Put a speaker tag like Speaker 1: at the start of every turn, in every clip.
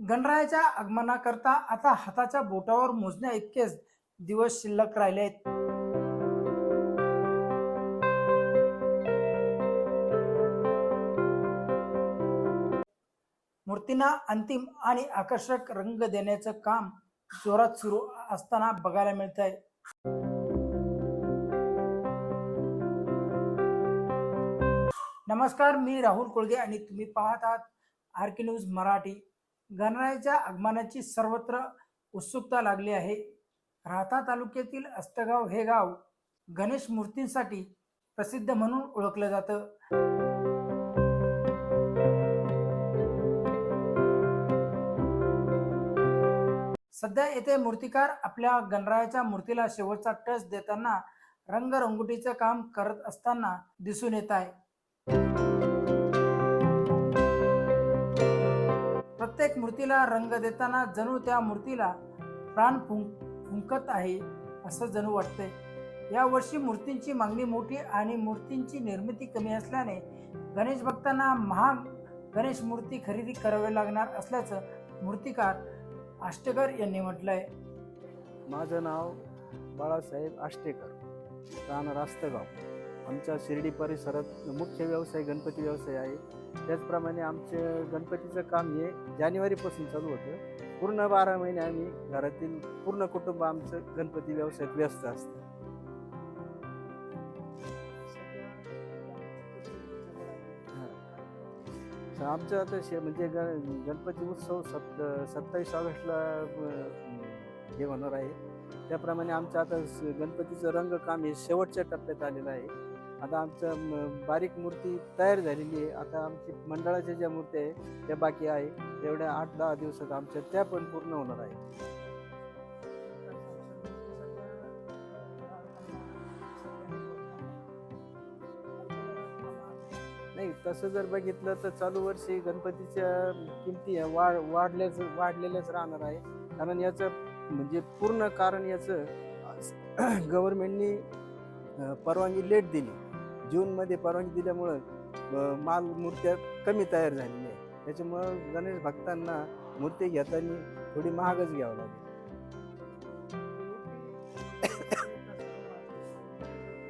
Speaker 1: गणरायाच्या आगमनाकरता आता हाताच्या बोटावर मोजण्या इतकेच दिवस शिल्लक राहिले आहेत. मूर्तींना अंतिम आणि आकर्षक रंग देण्याचं काम जोरात सुरू असताना बघायला मिळत आहे नमस्कार मी राहुल कोळगे आणि तुम्ही पाहत आहात आर के न्यूज मराठी. गणरायाच्या आगमनाची सर्वत्र उत्सुकता लागली आहे. राहता तालुक्यातील अस्तगाव हे गाव गणेश मूर्तींसाठी प्रसिद्ध म्हणून ओळखलं जातं. सध्या येथे मूर्तिकार आपल्या गणरायाच्या मूर्तीला शेवटचा टच देताना रंगरंगोटीचं काम करत असताना दिसून येत आहे. प्रत्येक मूर्तीला रंग देताना जणू त्या मूर्तीला प्राण फुंक फुंकत आहे असं जणू वाटतंय. यावर्षी मूर्तींची मागणी मोठी आणि मूर्तींची निर्मिती कमी असल्याने गणेश भक्तांना महाग गणेश मूर्ती खरेदी करावी लागणार असल्याचं मूर्तिकार आष्टेकर यांनी म्हटलंय.
Speaker 2: माझं नाव बाळासाहेब आष्टेकर रान रास्तगाव आमच्या शिर्डी परिसरात मुख्य व्यवसाय गणपती व्यवसाय आहे. त्याचप्रमाणे आमचे गणपतीचं काम हे जानेवारीपासून चालू होतं. पूर्ण बारा महिने आम्ही घरातील पूर्ण कुटुंब आमचं गणपती व्यवसायात व्यस्त असतं. आमचं आता शे म्हणजे ग गणपती उत्सव सत् सत्तावीस ऑगस्टला हे होणार आहे. त्याप्रमाणे आमचं आता स- गणपतीचं रंगकाम हे शेवटच्या टप्प्यात आलेलं आहे. आता आमचं म- बारीक मूर्ती तयार झालेली आहे. आता आमची मंडळाच्या ज्या मूर्ती आहे त्या बाकी आहे. तेवढ्या आठ दहा दिवसात आमच्या त्या पण पूर्ण होणार आहे नाही तसं जर बघितलं तर चालू वर्षी गणपतीच्या किमती वाढ वाढल्याच वाढलेल्याच राहणार आहे. कारण याचं म्हणजे पूर्ण कारण याचं गव्हर्मेंटनी परवानगी लेट दिली. जूनमध्ये परवानगी दिल्यामुळं माल मूर्त्या कमी तयार झालेल्या आहेत. त्याच्यामुळं गणेश भक्तांना मूर्ती घेताना थोडी महागच घ्यावं लागेल.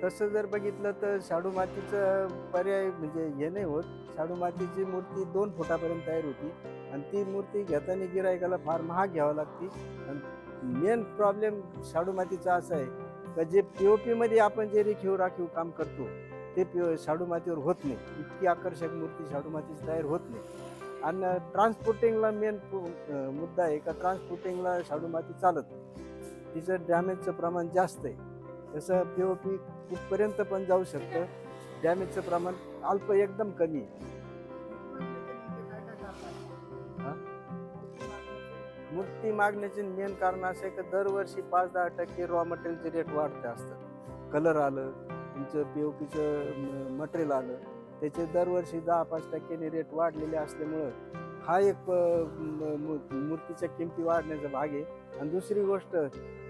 Speaker 2: तसं जर बघितलं तर शाडू मातीचं पर्याय म्हणजे हे नाही होत. शाडू मातीची मूर्ती दोन फुटापर्यंत तयार होती आणि ती मूर्ती घेताना गिरायकाला फार महाग घ्यावं लागते. आणि मेन प्रॉब्लेम शाडू मातीचा असा आहे का जे पी ओ पीमध्ये आपण जे रेखीव राखीव काम करतो ते पी शाडू मातीवर होत नाही. इतकी आकर्षक मूर्ती शाडू मातीची तयार होत नाही. आणि ट्रान्सपोर्टिंगला मेन मुद्दा आहे का ट्रान्सपोर्टिंगला शाडू माती चालत नाही. तिचं डॅमेजचं प्रमाण जास्त आहे. तसं पी ओ पी कुठपर्यंत पण जाऊ शकतं. डॅमेजचं प्रमाण अल्प एकदम कमी आहे. मूर्ती मागण्याचे मेन कारण असं आहे की दरवर्षी पाच दहा टक्के रॉ मटेरियलचे रेट वाढते असतात. कलर आलं तुमचं पी ओ पीचं मटेरियल आलं. त्याचे दरवर्षी दहा पाच टक्क्याने रेट वाढलेले असल्यामुळं हा एक मू- मूर्तीच्या किमती वाढण्याचा भाग आहे. आणि दुसरी गोष्ट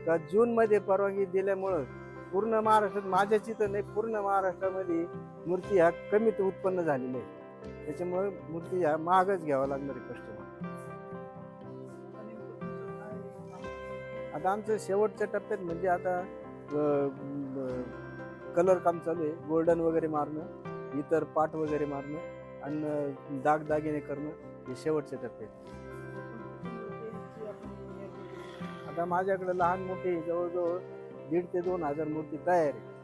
Speaker 2: का जूनमध्ये परवानगी दिल्यामुळं पूर्ण महाराष्ट्रात माझ्याची तर नाही पूर्ण महाराष्ट्रामध्ये मूर्ती ह्या कमीत उत्पन्न झालेली आहे. त्याच्यामुळे मूर्ती ह्या महागच घ्यावं लागणार आहे कस्टमर आता आमचं शेवटच्या टप्प्यात म्हणजे आता कलर काम चालू आहे. गोल्डन वगैरे मारणं इतर पाट वगैरे मारणं आणि दागदागिने करणं हे शेवटचे टप्पे आता माझ्याकडे लहान मोठी जवळजवळ दीड ते दोन हजार मूर्ती तयार आहे